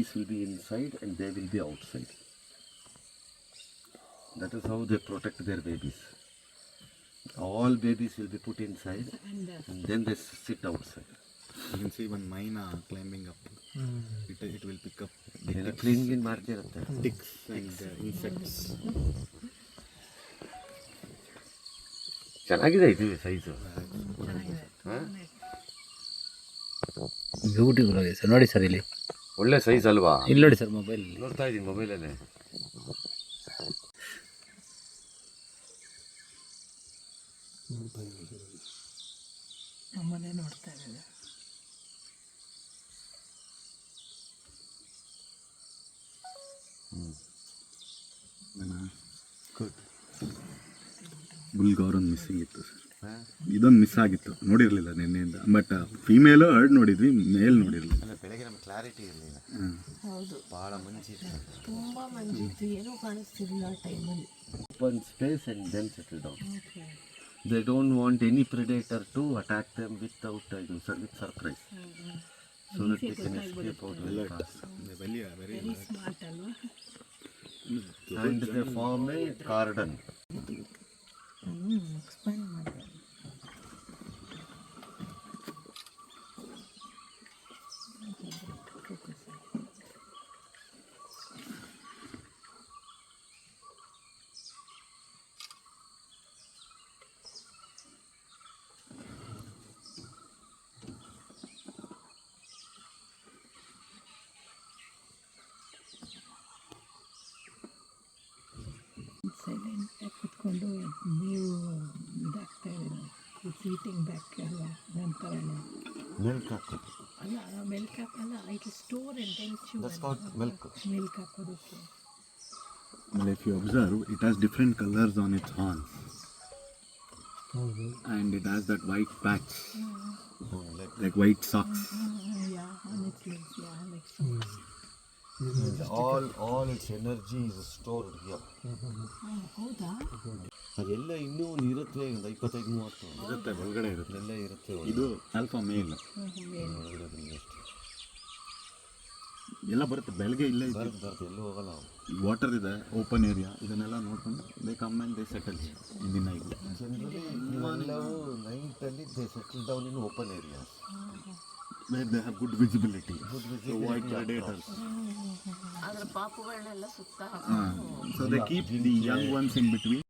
babies will be inside and they will be outside. That is how they protect their babies. All babies will be put inside and then they sit outside. You can see one myna climbing up. It, it will pick up the ticks, cleaning in ticks and uh, insects. ಚೆನ್ನಾಗಿದೆ ಇದು size beautiful ಆಗಿದೆ sir ನೋಡಿ sir ಇಲ್ಲಿ ಒಳ್ಳೆ size ಅಲ್ವಾ? ಇಲ್ಲಿ ನೋಡಿ sir mobile ನೋಡ್ತಾ ಇದ್ದೀನಿ ಮೊಬೈಲಲ್ಲೇ ನಮ್ಮನೆ ನೋಡ್ತಾ ಇದ್ದಾರೆ ಗುಲ್ಗೌರನ್ ಮಿಸ್ಸಿಂಗ್ ಇತ್ತು ಸರ್. ಇದೊಂದು ಮಿಸ್ ಆಗಿತ್ತು. ನೋಡಿರಲಿಲ್ಲ ನಿನ್ನೆಯಿಂದ. ಬಟ್ ಫಿಮೇಲ್ ಹರ್ಡ್ ನೋಡಿದ್ವಿ ಮೇಲ್ ನೋಡಿರಲಿಲ್ಲ. ಬೆಳಗ್ಗೆ ನಮಗೆ ಕ್ಲಾರಿಟಿ ಇರಲಿಲ್ಲ. ಹೌದು. ಬಹಳ ತುಂಬಾ ಏನು space and then settle down they don't want any predator to attack them without surprise so that you can very very smart ಅಲ್ವಾ? ಫಾರ್ಮ್ ಎ ಗಾರ್ಡನ್ ಎಕ್ಸ್ಪ್ಲೈನ್ ಮಾಡಿ ಸೈಲೆಂಟಾಗಿ ಕುತ್ಕೊಂಡು ನೀವು ಇದಾಗ್ತಾ ಇದ್ದೀರ ಇಟ್ಸ್ ಈಟಿಂಗ್ ಬ್ಯಾಕ್ ಅಲ್ಲ ನಂತರ Milk ಹಾಕೋದು. ಅಲ್ಲ ಮಿಲ್ಕ್ ಹಾಕಲ್ಲ it store and then That's called milk. Milk ಹಾಕೋದಕ್ಕೆ ಆಮೇಲೆ if you observe it has different colours on its horn and it has that white patch like white socks yeah on its legs yeah like All, all its energy is stored here. ಅದೆಲ್ಲ ಇನ್ನೂ ಒಂದು ಇರುತ್ತೆ ಒಂದು ಇಪ್ಪತ್ತೈದು ಮೂವತ್ತು. ಇರುತ್ತೆ ಒಳಗಡೆ ಇರುತ್ತೆ. ಎಲ್ಲ ಇರುತ್ತೆ ಇದು ಆಲ್ಫಾ ಮೇಲ್ ಒಳಗಡೆ ಬಂದು ಅಷ್ಟೇ. ಎಲ್ಲ ಬರುತ್ತೆ ಬೆಳಗ್ಗೆ ಇಲ್ಲೇ ಬರುತ್ತೆ ಬರುತ್ತೆ ಎಲ್ಲೂ ಹೋಗಲ್ಲ. ವಾಟರ್ ಇದೆ ಓಪನ್ ಏರಿಯಾ ಇದನ್ನೆಲ್ಲ ನೋಡ್ಕೊಂಡು they come and they settle ದಿನ ಇಲ್ಲ ಜನರಲಿ ಇವೆಲ್ಲವೂ ನೈಟಲ್ಲಿ they settle down in open areas where they have good visibility wait predators ಅದ್ರ ಪಾಪುಗಳನ್ನೆಲ್ಲ ಸುತ್ತ so they keep the young ones in between